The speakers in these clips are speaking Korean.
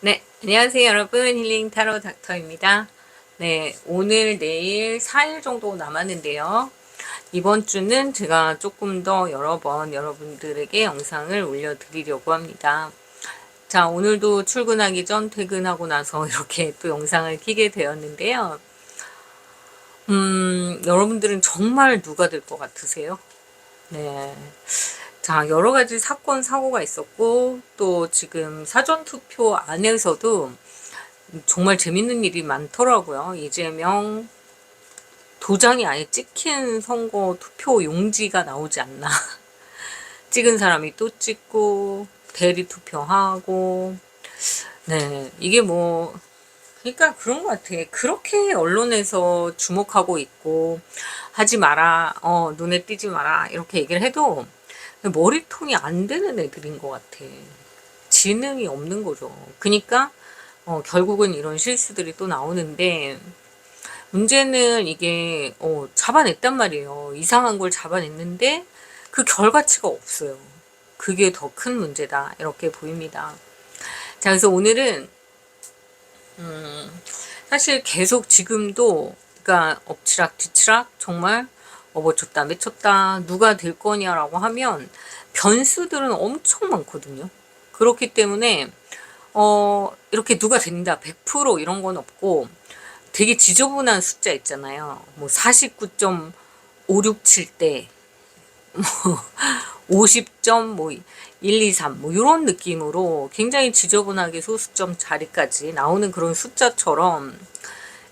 네, 안녕하세요 여러분 힐링 타로 닥터입니다. 네, 오늘 내일 4일 정도 남았는데요. 이번 주는 제가 조금 더 여러 번 여러분들에게 영상을 올려드리려고 합니다. 자, 오늘도 출근하기 전 퇴근하고 나서 이렇게 또 영상을 키게 되었는데요. 음, 여러분들은 정말 누가 될 것 같으세요? 네. 자, 여러 가지 사건, 사고가 있었고, 또 지금 사전투표 안에서도 정말 재밌는 일이 많더라고요. 이재명 도장이 아예 찍힌 선거 투표 용지가 나오지 않나. 찍은 사람이 또 찍고, 대리 투표하고, 네, 이게 뭐, 그러니까 그런 것 같아. 그렇게 언론에서 주목하고 있고, 하지 마라, 어, 눈에 띄지 마라, 이렇게 얘기를 해도, 머리통이 안 되는 애들인 것 같아. 지능이 없는 거죠. 그니까, 어, 결국은 이런 실수들이 또 나오는데, 문제는 이게, 어, 잡아냈단 말이에요. 이상한 걸 잡아냈는데, 그 결과치가 없어요. 그게 더 큰 문제다. 이렇게 보입니다. 자, 그래서 오늘은, 음, 사실 계속 지금도, 그러니까 엎치락 뒤치락 정말 어버쳤다 맺혔다 누가 될 거냐라고 하면 변수들은 엄청 많거든요. 그렇기 때문에 어 이렇게 누가 된다 100% 이런 건 없고 되게 지저분한 숫자 있잖아요. 뭐 49.567대 뭐 50점 뭐 1, 2, 3, 뭐 이런 느낌으로 굉장히 지저분하게 소수점 자리까지 나오는 그런 숫자처럼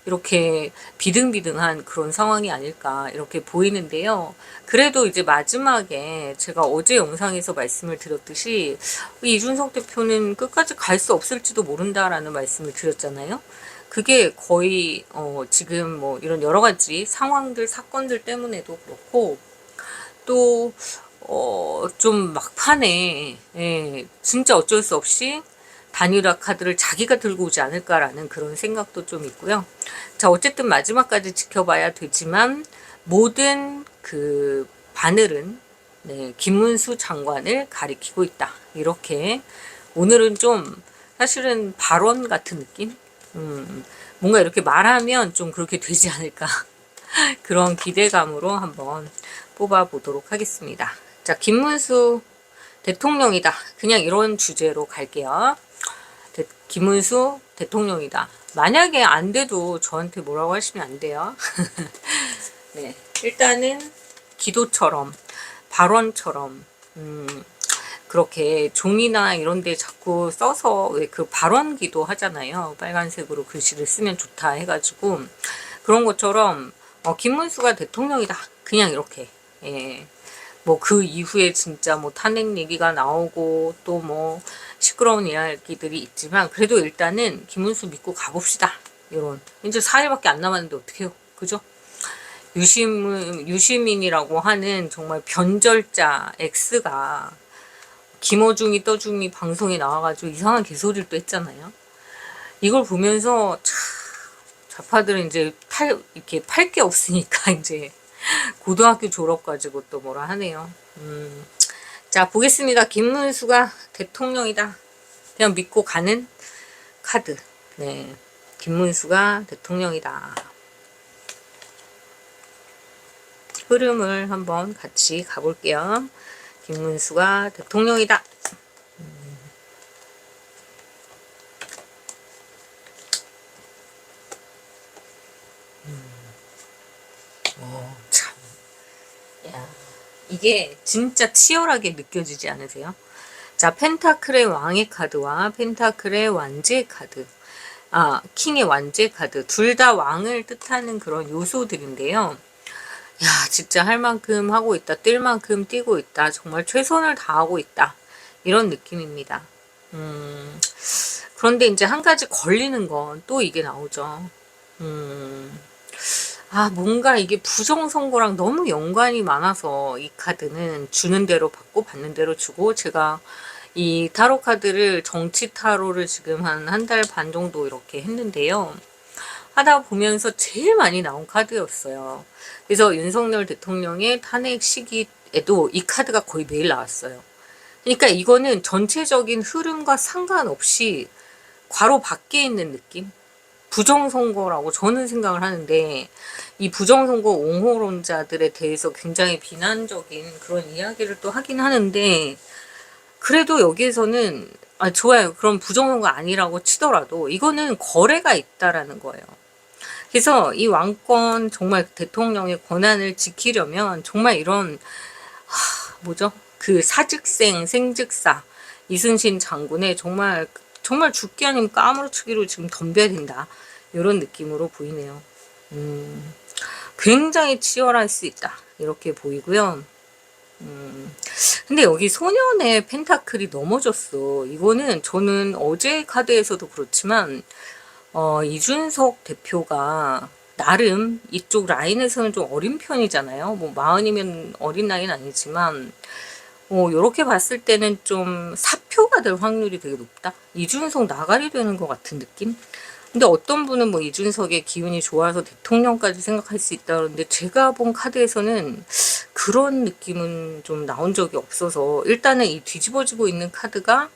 이렇게 비등비등한 그런 상황이 아닐까 이렇게 보이는데요. 그래도 이제 마지막에 제가 어제 영상에서 말씀을 드렸듯이 이준석 대표는 끝까지 갈 수 없을지도 모른다라는 말씀을 드렸잖아요. 그게 거의 어 지금 뭐 이런 여러 가지 상황들 사건들 때문에도 그렇고 또 어, 좀 막판에, 예, 진짜 어쩔 수 없이 단일화 카드를 자기가 들고 오지 않을까라는 그런 생각도 좀 있고요. 자, 어쨌든 마지막까지 지켜봐야 되지만 모든 그 바늘은 네, 김문수 장관을 가리키고 있다. 이렇게 오늘은 좀 사실은 발언 같은 느낌? 음, 뭔가 이렇게 말하면 좀 그렇게 되지 않을까. 그런 기대감으로 한번 뽑아보도록 하겠습니다. 자, 김문수 대통령이다. 그냥 이런 주제로 갈게요. 대, 김문수 대통령이다. 만약에 안 돼도 저한테 뭐라고 하시면 안 돼요. 네. 일단은 기도처럼, 발언처럼, 음, 그렇게 종이나 이런 데 자꾸 써서 왜 그 발언 기도 하잖아요. 빨간색으로 글씨를 쓰면 좋다 해가지고. 그런 것처럼, 어, 김문수가 대통령이다. 그냥 이렇게. 예. 뭐 그 이후에 진짜 뭐 탄핵 얘기가 나오고 또 뭐 시끄러운 이야기들이 있지만 그래도 일단은 김문수 믿고 가봅시다. 이런 이제 4일밖에 안 남았는데 어떡해요. 그죠? 유심 유시민이라고 하는 정말 변절자 X가 김어중이 떠중이 방송에 나와가지고 이상한 개소리를 또 했잖아요. 이걸 보면서 참 좌파들은 이제 탈 이렇게 팔 게 없으니까 이제 고등학교 졸업 가지고 또 뭐라 하네요. 음. 자, 보겠습니다. 김문수가 대통령이다. 그냥 믿고 가는 카드. 네. 김문수가 대통령이다. 흐름을 한번 같이 가볼게요. 김문수가 대통령이다. 이게 진짜 치열하게 느껴지지 않으세요? 자, 펜타클의 왕의 카드와 펜타클의 완제 카드. 아, 킹의 완제 카드. 둘 다 왕을 뜻하는 그런 요소들인데요. 야, 진짜 할 만큼 하고 있다. 뛸 만큼 뛰고 있다. 정말 최선을 다하고 있다. 이런 느낌입니다. 음, 그런데 이제 한 가지 걸리는 건 또 이게 나오죠. 음, 아, 뭔가 이게 부정선거랑 너무 연관이 많아서 이 카드는 주는 대로 받고 받는 대로 주고 제가 이 타로 카드를 정치 타로를 지금 한 한 달 반 정도 이렇게 했는데요. 하다 보면서 제일 많이 나온 카드였어요. 그래서 윤석열 대통령의 탄핵 시기에도 이 카드가 거의 매일 나왔어요. 그러니까 이거는 전체적인 흐름과 상관없이 괄호 밖에 있는 느낌? 부정선거라고 저는 생각을 하는데 이 부정선거 옹호론자들에 대해서 굉장히 비난적인 그런 이야기를 또 하긴 하는데 그래도 여기에서는 아 좋아요. 그럼 부정선거 아니라고 치더라도 이거는 거래가 있다라는 거예요. 그래서 이 왕권 정말 대통령의 권한을 지키려면 정말 이런 하, 뭐죠? 그 사직생 생직사 이순신 장군의 정말 정말 죽기 아니면 까무러치기로 지금 덤벼야 된다. 이런 느낌으로 보이네요. 음, 굉장히 치열할 수 있다. 이렇게 보이고요. 음, 근데 여기 소년의 펜타클이 넘어졌어. 이거는 저는 어제 카드에서도 그렇지만, 어, 이준석 대표가 나름 이쪽 라인에서는 좀 어린 편이잖아요. 뭐 마흔이면 어린 나이는 아니지만, 어, 요렇게 봤을 때는 좀 사표가 될 확률이 되게 높다. 이준석 나가리 되는 것 같은 느낌? 근데 어떤 분은 뭐 이준석의 기운이 좋아서 대통령까지 생각할 수 있다 그러는데 제가 본 카드에서는 그런 느낌은 좀 나온 적이 없어서 일단은 이 뒤집어지고 있는 카드가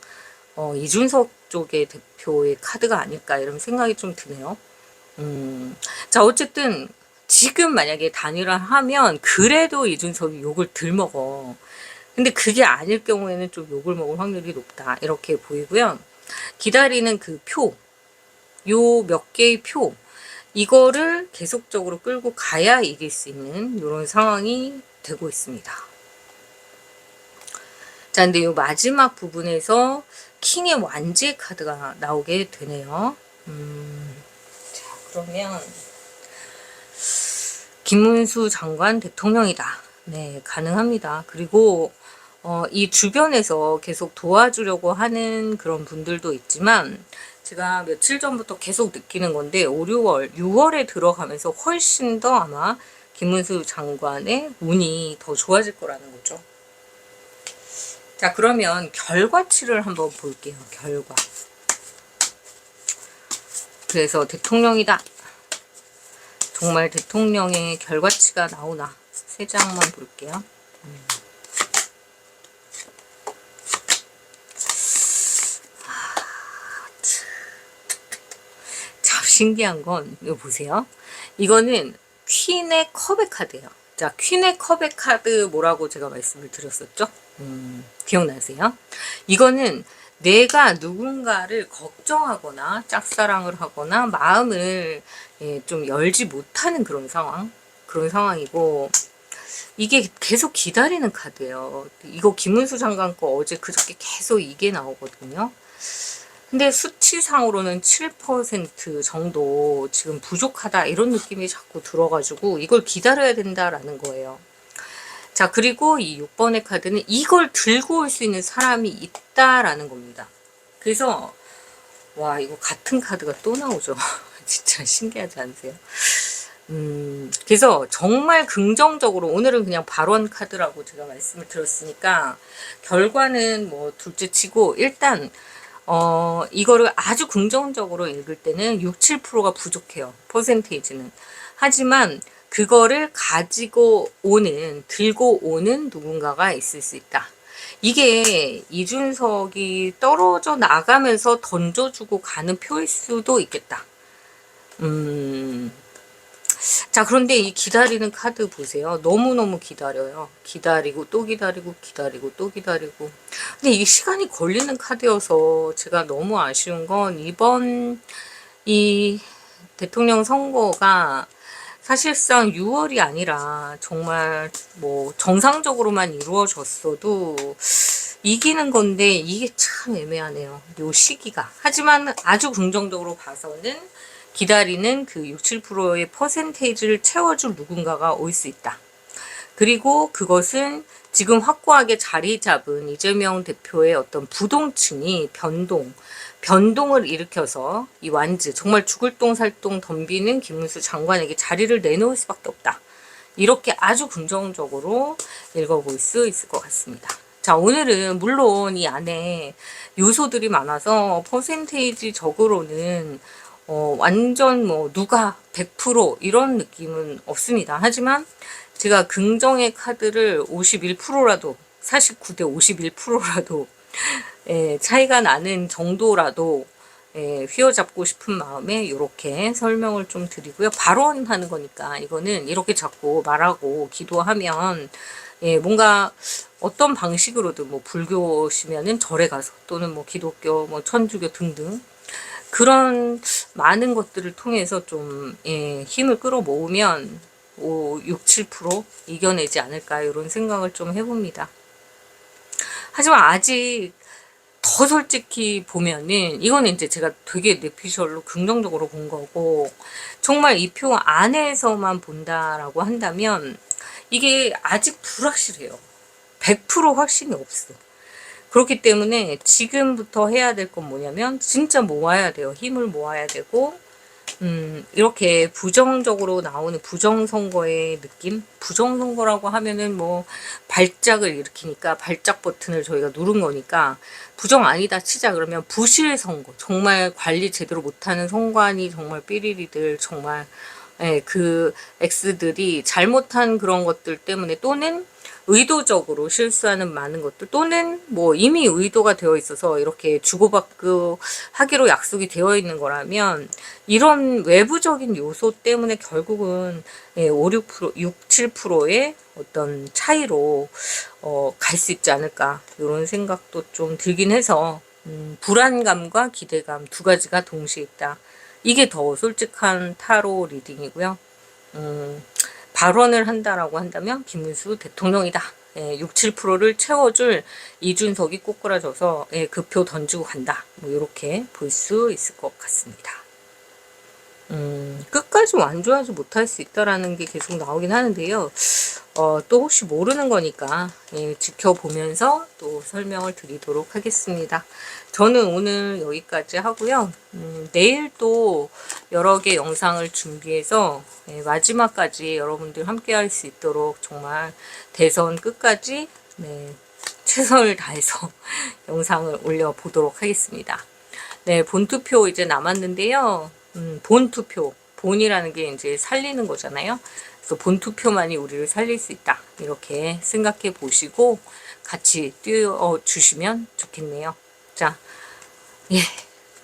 어, 이준석 쪽의 대표의 카드가 아닐까 이런 생각이 좀 드네요. 음, 자 어쨌든 지금 만약에 단일화하면 그래도 이준석이 욕을 들 먹어. 근데 그게 아닐 경우에는 좀 욕을 먹을 확률이 높다. 이렇게 보이고요. 기다리는 그 표, 요 몇 개의 표, 이거를 계속적으로 끌고 가야 이길 수 있는 이런 상황이 되고 있습니다. 자, 근데 요 마지막 부분에서 킹의 완지 카드가 나오게 되네요. 음, 자, 그러면 김문수 장관 대통령이다. 네, 가능합니다. 그리고 어, 이 주변에서 계속 도와주려고 하는 그런 분들도 있지만 제가 며칠 전부터 계속 느끼는 건데 5, 6월, 6월에 들어가면서 훨씬 더 아마 김문수 장관의 운이 더 좋아질 거라는 거죠. 자 그러면 결과치를 한번 볼게요. 결과. 그래서 대통령이다. 정말 대통령의 결과치가 나오나 세 장만 볼게요. 음. 신기한 건 이거 보세요. 이거는 퀸의 컵의 카드예요. 자, 퀸의 컵의 카드 뭐라고 제가 말씀을 드렸었죠? 음, 기억나세요? 이거는 내가 누군가를 걱정하거나 짝사랑을 하거나 마음을 예, 좀 열지 못하는 그런 상황, 그런 상황이고 이게 계속 기다리는 카드예요. 이거 김은수 장관 거 어제 그저께 계속 이게 나오거든요. 근데 수치상으로는 7% 정도 지금 부족하다 이런 느낌이 자꾸 들어가지고 이걸 기다려야 된다라는 거예요. 자 그리고 이 6번의 카드는 이걸 들고 올 수 있는 사람이 있다라는 겁니다. 그래서 와 이거 같은 카드가 또 나오죠. 진짜 신기하지 않으세요? 음, 그래서 정말 긍정적으로 오늘은 그냥 발언 카드라고 제가 말씀을 드렸으니까 결과는 뭐 둘째 치고 일단 어, 이거를 아주 긍정적으로 읽을 때는 6, 7%가 부족해요. 퍼센테이지는. 하지만 그거를 가지고 오는, 들고 오는 누군가가 있을 수 있다. 이게 이준석이 떨어져 나가면서 던져주고 가는 표일 수도 있겠다. 음, 자, 그런데 이 기다리는 카드 보세요. 너무너무 기다려요. 기다리고 또 기다리고 기다리고 또 기다리고. 근데 이게 시간이 걸리는 카드여서 제가 너무 아쉬운 건 이번 이 대통령 선거가 사실상 6월이 아니라 정말 뭐 정상적으로만 이루어졌어도 이기는 건데 이게 참 애매하네요. 요 시기가. 하지만 아주 긍정적으로 봐서는 기다리는 그 6, 7%의 퍼센테이지를 채워줄 누군가가 올 수 있다. 그리고 그것은 지금 확고하게 자리 잡은 이재명 대표의 어떤 부동층이 변동, 변동을 일으켜서 이 완즈, 정말 죽을 똥 살똥 덤비는 김문수 장관에게 자리를 내놓을 수밖에 없다. 이렇게 아주 긍정적으로 읽어볼 수 있을 것 같습니다. 자, 오늘은 물론 이 안에 요소들이 많아서 퍼센테이지 적으로는 어, 완전 뭐 누가 100% 이런 느낌은 없습니다. 하지만 제가 긍정의 카드를 51%라도 49대 51%라도 예, 차이가 나는 정도라도 예, 휘어잡고 싶은 마음에 이렇게 설명을 좀 드리고요. 발언하는 거니까 이거는 이렇게 자꾸 말하고 기도하면 예, 뭔가 어떤 방식으로든 뭐 불교시면은 절에 가서 또는 뭐 기독교, 뭐 천주교 등등 그런 많은 것들을 통해서 좀 예, 힘을 끌어모으면 오, 6, 7% 이겨내지 않을까 이런 생각을 좀 해봅니다. 하지만 아직 더 솔직히 보면은 이거는 이제 제가 되게 뇌피셜로 긍정적으로 본 거고 정말 이 표 안에서만 본다라고 한다면 이게 아직 불확실해요. 100% 확신이 없어. 그렇기 때문에 지금부터 해야 될 건 뭐냐면 진짜 모아야 돼요. 힘을 모아야 되고 음, 이렇게 부정적으로 나오는 부정선거의 느낌? 부정선거라고 하면은 뭐 발작을 일으키니까 발작 버튼을 저희가 누른 거니까 부정 아니다 치자 그러면 부실 선거. 정말 관리 제대로 못하는 선관이 정말 삐리리들 정말 예, 그 X들이 잘못한 그런 것들 때문에 또는 의도적으로 실수하는 많은 것들 또는 뭐 이미 의도가 되어 있어서 이렇게 주고받고 하기로 약속이 되어 있는 거라면 이런 외부적인 요소 때문에 결국은 예, 5, 6%, 6, 7%의 어떤 차이로 어, 갈 수 있지 않을까 이런 생각도 좀 들긴 해서 음, 불안감과 기대감 두 가지가 동시에 있다. 이게 더 솔직한 타로 리딩이고요. 음, 발언을 한다라고 한다면 김문수 대통령이다. 예, 6, 7%를 채워줄 이준석이 꼬꾸라져서 예, 그표 던지고 간다. 뭐 이렇게 볼 수 있을 것 같습니다. 음, 끝까지 완주하지 못할 수 있다라는 게 계속 나오긴 하는데요. 어, 또 혹시 모르는 거니까 예, 지켜보면서 또 설명을 드리도록 하겠습니다. 저는 오늘 여기까지 하고요. 음, 내일 또 여러 개 영상을 준비해서 예, 마지막까지 여러분들 함께 할 수 있도록 정말 대선 끝까지 네, 최선을 다해서 영상을 올려보도록 하겠습니다. 네, 본투표 이제 남았는데요. 음, 본투표, 본이라는 게 이제 살리는 거잖아요. 그래서 본투표만이 우리를 살릴 수 있다. 이렇게 생각해 보시고 같이 뛰어 주시면 좋겠네요. 자, 예.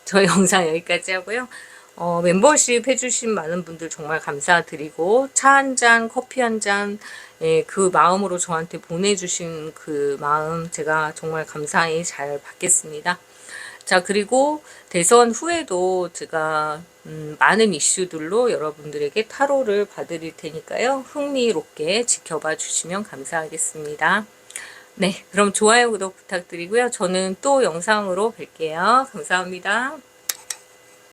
저 영상 여기까지 하고요. 어, 멤버십 해주신 많은 분들 정말 감사드리고 차 한 잔, 커피 한 잔, 예, 그 마음으로 저한테 보내주신 그 마음 제가 정말 감사히 잘 받겠습니다. 자 그리고 대선 후에도 제가 음, 많은 이슈들로 여러분들에게 타로를 봐드릴 테니까요. 흥미롭게 지켜봐 주시면 감사하겠습니다. 네, 그럼 좋아요, 구독 부탁드리고요. 저는 또 영상으로 뵐게요. 감사합니다.